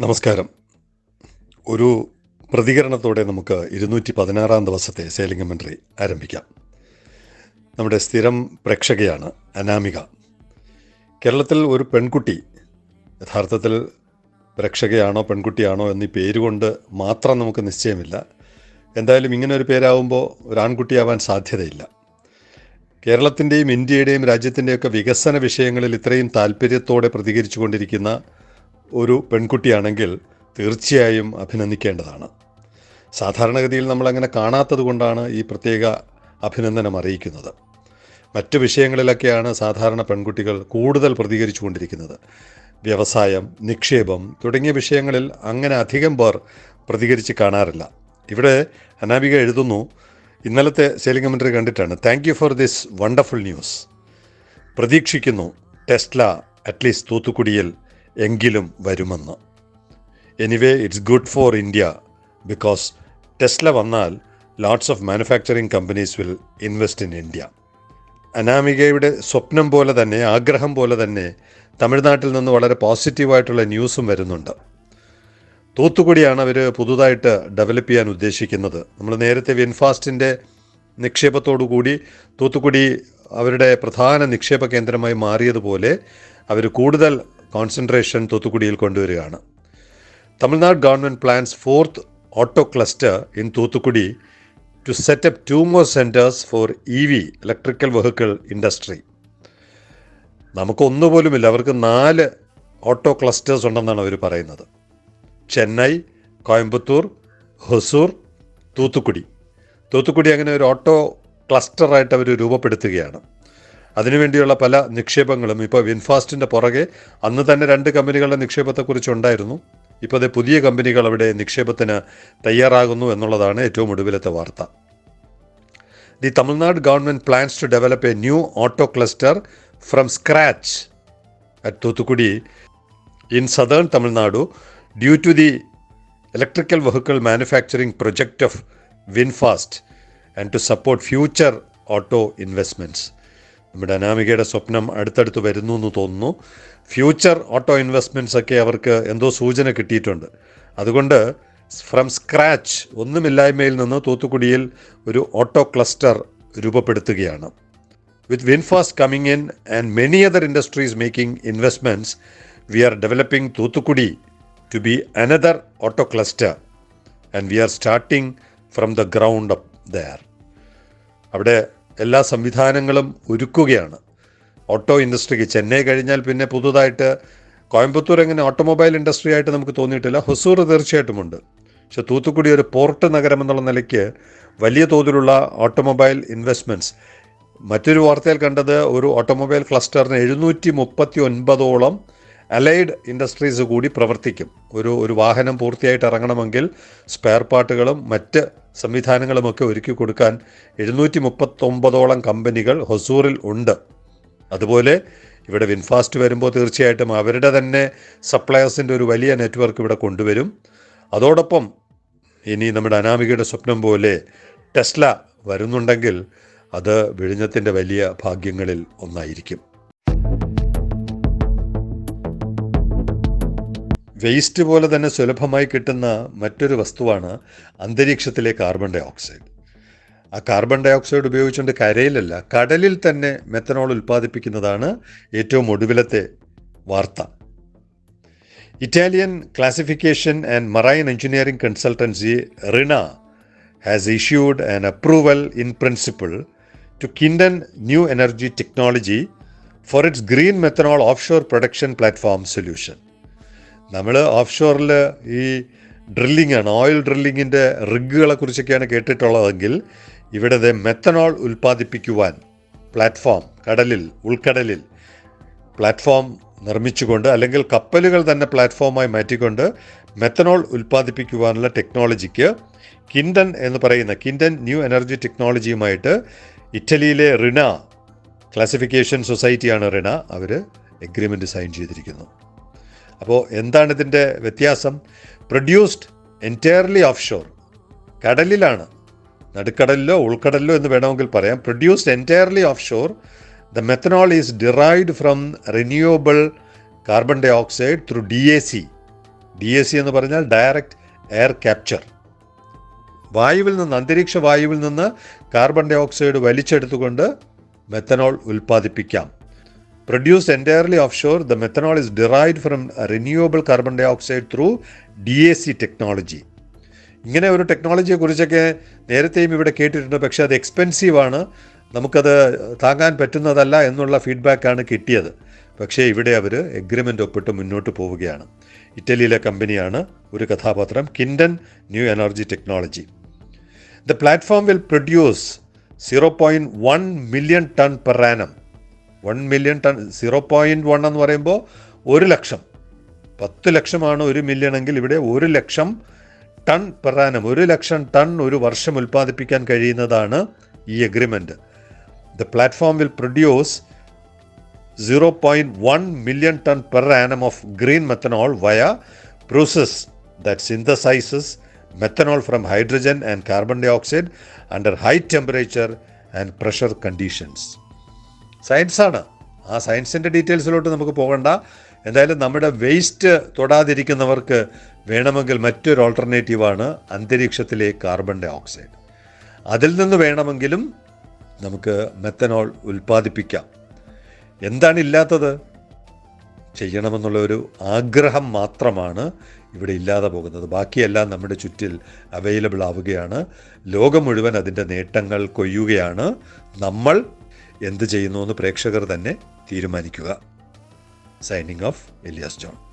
നമസ്കാരം. ഒരു പ്രതികരണത്തോടെ നമുക്ക് ഇരുന്നൂറ്റി പതിനാറാം ദിവസത്തെ സേലിംഗ് മെൻട്രി ആരംഭിക്കാം. നമ്മുടെ സ്ഥിരം പ്രേക്ഷകയാണ് അനാമിക. കേരളത്തിൽ ഒരു പെൺകുട്ടി യഥാർത്ഥത്തിൽ പ്രേക്ഷകയാണോ പെൺകുട്ടിയാണോ എന്നീ പേരുകൊണ്ട് മാത്രം നമുക്ക് നിശ്ചയമില്ല. എന്തായാലും ഇങ്ങനെ ഒരു പേരാവുമ്പോൾ ഒരു ആൺകുട്ടിയാവാൻ സാധ്യതയില്ല. കേരളത്തിന്റെയും ഇന്ത്യയുടെയും രാജ്യത്തിന്റെയൊക്കെ വികസന വിഷയങ്ങളിൽ ഇത്രയും താല്പര്യത്തോടെ പ്രതികരിച്ചു കൊണ്ടിരിക്കുന്ന ഒരു പെൺകുട്ടിയാണെങ്കിൽ തീർച്ചയായും അഭിനന്ദിക്കേണ്ടതാണ്. സാധാരണഗതിയിൽ നമ്മളങ്ങനെ കാണാത്തത് കൊണ്ടാണ് ഈ പ്രത്യേക അഭിനന്ദനം അറിയിക്കുന്നത്. മറ്റ് വിഷയങ്ങളിലൊക്കെയാണ് സാധാരണ പെൺകുട്ടികൾ കൂടുതൽ പ്രതികരിച്ചു കൊണ്ടിരിക്കുന്നത് വ്യവസായം നിക്ഷേപം തുടങ്ങിയ വിഷയങ്ങളിൽ അങ്ങനെ അധികം പേർ പ്രതികരിച്ച് കാണാറില്ല. ഇവിടെ അനാമിക എഴുതുന്നു ഇന്നലത്തെ സെയിലിംഗ് കമൻട്രി കണ്ടിട്ടാണ്. Thank you for this wonderful news. പ്രതീക്ഷിക്കുന്നു ടെസ്ല അറ്റ്ലീസ്റ്റ് തൂത്തുക്കുടിയിൽ എങ്കിലും വരുമെന്ന്. Anyway it's good for India because Tesla വന്നാൽ lots of manufacturing companies will invest in India അനാമികയുടെ സ്വപ്നം പോലെ തന്നെ ആഗ്രഹം പോലെ തന്നെ തമിഴ്നാട്ടിൽ നിന്ന് വളരെ പോസിറ്റീവായിട്ടുള്ള ന്യൂസും വരുന്നുണ്ട്. തൂത്തുക്കുടിയാണ് അവർ പുതുതായിട്ട് ഡെവലപ്പ് ചെയ്യാൻ ഉദ്ദേശിക്കുന്നത്. നമ്മൾ നേരത്തെ വിൻഫാസ്റ്റിന്റെ നിക്ഷേപത്തോടുകൂടി തൂത്തുക്കുടി അവരുടെ പ്രധാന നിക്ഷേപ കേന്ദ്രമായി മാറിയതുപോലെ അവർ കൂടുതൽ കോൺസെൻട്രേഷൻ തൂത്തുക്കുടിയിൽ കൊണ്ടുവരികയാണ്. Tamil Nadu government plans fourth auto cluster in Thoothukudi to set up two more centres for E V electrical vehicle industry നമുക്കൊന്നുപോലുമില്ല അവർക്ക് നാല് ഓട്ടോ ക്ലസ്റ്റേഴ്സ് ഉണ്ടെന്നാണ് അവർ പറയുന്നത്. ചെന്നൈ കോയമ്പത്തൂർ ഹൊസൂർ തൂത്തുക്കുടി. തൂത്തുക്കുടി അങ്ങനെ ഒരു ഓട്ടോ ക്ലസ്റ്ററായിട്ട് അവർ രൂപപ്പെടുത്തുകയാണ്. അതിനുവേണ്ടിയുള്ള പല നിക്ഷേപങ്ങളും ഇപ്പോൾ വിൻഫാസ്റ്റിന്റെ പുറകെ അന്ന് തന്നെ രണ്ട് കമ്പനികളുടെ നിക്ഷേപത്തെക്കുറിച്ച് ഉണ്ടായിരുന്നു ഇപ്പോൾ അത് പുതിയ കമ്പനികൾ അവിടെ നിക്ഷേപത്തിന് തയ്യാറാകുന്നു എന്നുള്ളതാണ് ഏറ്റവും ഒടുവിലത്തെ വാർത്ത. The Tamil Nadu government plans to develop a new auto cluster from scratch at Thoothukudi in southern Tamil Nadu due to the electrical vehicle manufacturing project of VinFast and to support future auto investments നമ്മുടെ അനാമികയുടെ സ്വപ്നം അടുത്തടുത്ത് വരുന്നു എന്ന് തോന്നുന്നു. Future auto investments ഒക്കെ അവർക്ക് എന്തോ സൂചന കിട്ടിയിട്ടുണ്ട്. അതുകൊണ്ട് ഫ്രം സ്ക്രാച്ച് ഒന്നുമില്ലായ്മയിൽ നിന്ന് തൂത്തുക്കുടിയിൽ ഒരു auto cluster രൂപപ്പെടുത്തുകയാണ്. With VinFast coming in and many other industries making investments we are developing Thoothukudi to be another auto cluster and we are starting from the ground up there അവിടെ എല്ലാ സംവിധാനങ്ങളും ഒരുക്കുകയാണ്. Auto ഇൻഡസ്ട്രിക്ക് Chennai കഴിഞ്ഞാൽ പിന്നെ പുതുതായിട്ട് കോയമ്പത്തൂർ എങ്ങനെ automobile industry ആയിട്ട് നമുക്ക് തോന്നിയിട്ടില്ല. ഹൊസൂർ തീർച്ചയായിട്ടുമുണ്ട് പക്ഷെ തൂത്തുക്കുടി ഒരു പോർട്ട് നഗരം എന്നുള്ള നിലയ്ക്ക് വലിയ തോതിലുള്ള ഓട്ടോമൊബൈൽ ഇൻവെസ്റ്റ്മെന്റ്സ് മറ്റൊരു വാർത്തയിൽ കണ്ടത് ഒരു ഓട്ടോമൊബൈൽ ക്ലസ്റ്ററിന് എഴുന്നൂറ്റി മുപ്പത്തി ഒൻപതോളം അലൈഡ് ഇൻഡസ്ട്രീസ് കൂടി പ്രവർത്തിക്കും. ഒരു ഒരു വാഹനം പൂർത്തിയായിട്ട് ഇറങ്ങണമെങ്കിൽ സ്പെയർ പാർട്ടുകളും മറ്റ് സംവിധാനങ്ങളുമൊക്കെ ഒരുക്കി കൊടുക്കാൻ എഴുന്നൂറ്റി മുപ്പത്തൊമ്പതോളം കമ്പനികൾ ഹൊസൂറിൽ ഉണ്ട്. അതുപോലെ ഇവിടെ വിൻഫാസ്റ്റ് വരുമ്പോൾ തീർച്ചയായിട്ടും അവരുടെ തന്നെ സപ്ലയേഴ്സിന്റെ ഒരു വലിയ നെറ്റ്വർക്ക് ഇവിടെ കൊണ്ടുവരും. അതോടൊപ്പം ഇനി നമ്മുടെ അനാമികയുടെ സ്വപ്നം പോലെ ടെസ്ല വരുന്നുണ്ടെങ്കിൽ അത് വിഴിഞ്ഞത്തിന്റെ വലിയ ഭാഗ്യങ്ങളിൽ ഒന്നായിരിക്കും. വേസ്റ്റ് പോലെ തന്നെ സുലഭമായി കിട്ടുന്ന മറ്റൊരു വസ്തുവാണ് അന്തരീക്ഷത്തിലെ കാർബൺ ഡൈ ഓക്സൈഡ് ആ കാർബൺ ഡൈ ഓക്സൈഡ് ഉപയോഗിച്ചുകൊണ്ട് കരയിലല്ല കടലിൽ തന്നെ മെത്തനോൾ ഉൽപ്പാദിപ്പിക്കുന്നതാണ് ഏറ്റവും ഒടുവിലത്തെ വാർത്ത. Italian classification and marine engineering consultancy RINA has issued an approval in principle to Kinden new energy technology for its green methanol offshore production platform solution നമ്മൾ ഓഫ് ഷോറിൽ ഈ ഡ്രില്ലിംഗ് ആണ് ഓയിൽ ഡ്രില്ലിങ്ങിന്റെ റിഗുകളെ കുറിച്ചൊക്കെയാണ് കേട്ടിട്ടുള്ളതെങ്കിൽ ഇവിടെ മെത്തനോൾ ഉൽപ്പാദിപ്പിക്കുവാൻ പ്ലാറ്റ്ഫോം കടലിൽ ഉൾക്കടലിൽ പ്ലാറ്റ്ഫോം നിർമ്മിച്ചുകൊണ്ട് അല്ലെങ്കിൽ കപ്പലുകൾ തന്നെ പ്ലാറ്റ്ഫോമായി മാറ്റിക്കൊണ്ട് മെത്തനോൾ ഉൽപ്പാദിപ്പിക്കുവാനുള്ള ടെക്നോളജിക്ക് കിൻഡൻ എന്ന് പറയുന്ന കിൻഡൻ ന്യൂ എനർജി ടെക്നോളജിയുമായിട്ട് ഇറ്റലിയിലെ റിന ക്ലാസിഫിക്കേഷൻ സൊസൈറ്റിയാണ് റിന അവർ എഗ്രിമെന്റ് സൈൻ ചെയ്തിരിക്കുന്നു. അപ്പോൾ എന്താണ് ഇതിന്റെ വ്യത്യാസം? പ്രൊഡ്യൂസ്ഡ് എന്റയർലി ഓഫ് ഷോർ കടലിലാണ്. നടുക്കടലിലോ ഉൾക്കടലിലോ എന്ന് വേണമെങ്കിൽ പറയാം. Produced entirely offshore the methanol is derived from renewable carbon dioxide through D A C D A C എന്ന് പറഞ്ഞാൽ ഡയറക്റ്റ് എയർ ക്യാപ്ചർ വായുവിൽ നിന്ന് അന്തരീക്ഷ വായുവിൽ നിന്ന് കാർബൺ ഡൈ ഓക്സൈഡ് വലിച്ചെടുത്തുകൊണ്ട് methanol ഉൽപ്പാദിപ്പിക്കാം. Produce entirely of the methanol is derived from renewable carbon dioxide through D A C technology ഇങ്ങനെ ഒരു ടെക്നോളജിയെ കുറിച്ചൊക്കെ നേരത്തെയും ഇവിടെ കേട്ടിട്ടുണ്ട്. പക്ഷേ അത് എക്സ്പെൻസീവാണ് നമുക്കത് താങ്ങാൻ പറ്റുന്നതല്ല എന്നുള്ള ഫീഡ്ബാക്കാണ് കിട്ടിയത്. പക്ഷേ ഇവിടെ അവർ എഗ്രിമെന്റ് ഒപ്പിട്ട് മുന്നോട്ട് പോവുകയാണ്. ഇറ്റലിയിലെ കമ്പനിയാണ് ഒരു കഥാപാത്രം കിൻഡൻ new energy technology the platform will produce zero point one million ton per annum one million ton zero point one എന്ന് പറയുമ്പോൾ ഒരു ലക്ഷം. പത്ത് ലക്ഷമാണ് ഒരു മില്യൺ എങ്കിൽ ഇവിടെ ഒരു ലക്ഷം ടൺ പെറാനം ഒരു ലക്ഷം ടൺ ഒരു വർഷം ഉൽപ്പാദിപ്പിക്കാൻ കഴിയുന്നതാണ് ഈ agreement the platform will produce zero point one million ton per annum of green methanol via process that synthesizes methanol from hydrogen and carbon dioxide under high temperature and pressure conditions സയൻസാണ് ആ സയൻസിന്റെ ഡീറ്റെയിൽസിലോട്ട് നമുക്ക് പോകണ്ട. എന്തായാലും നമ്മുടെ waste തൊടാതിരിക്കുന്നവർക്ക് വേണമെങ്കിൽ മറ്റൊരു ഓൾട്ടർനേറ്റീവാണ് അന്തരീക്ഷത്തിലെ carbon dye oxide അതിൽ നിന്ന് വേണമെങ്കിലും നമുക്ക് മെത്തനോൾ ഉൽപ്പാദിപ്പിക്കാം. എന്താണ് ഇല്ലാത്തത്? ചെയ്യണമെന്നുള്ള ഒരു ആഗ്രഹം മാത്രമാണ് ഇവിടെ ഇല്ലാതെ പോകുന്നത്. ബാക്കിയെല്ലാം നമ്മുടെ ചുറ്റിൽ അവൈലബിൾ ആവുകയാണ്. ലോകം മുഴുവൻ അതിന്റെ നേട്ടങ്ങൾ കൊയ്യുകയാണ്. നമ്മൾ എന്ത് ചെയ്യുന്നു എന്ന് പ്രേക്ഷകർ തന്നെ തീരുമാനിക്കുക. Signing off Elias John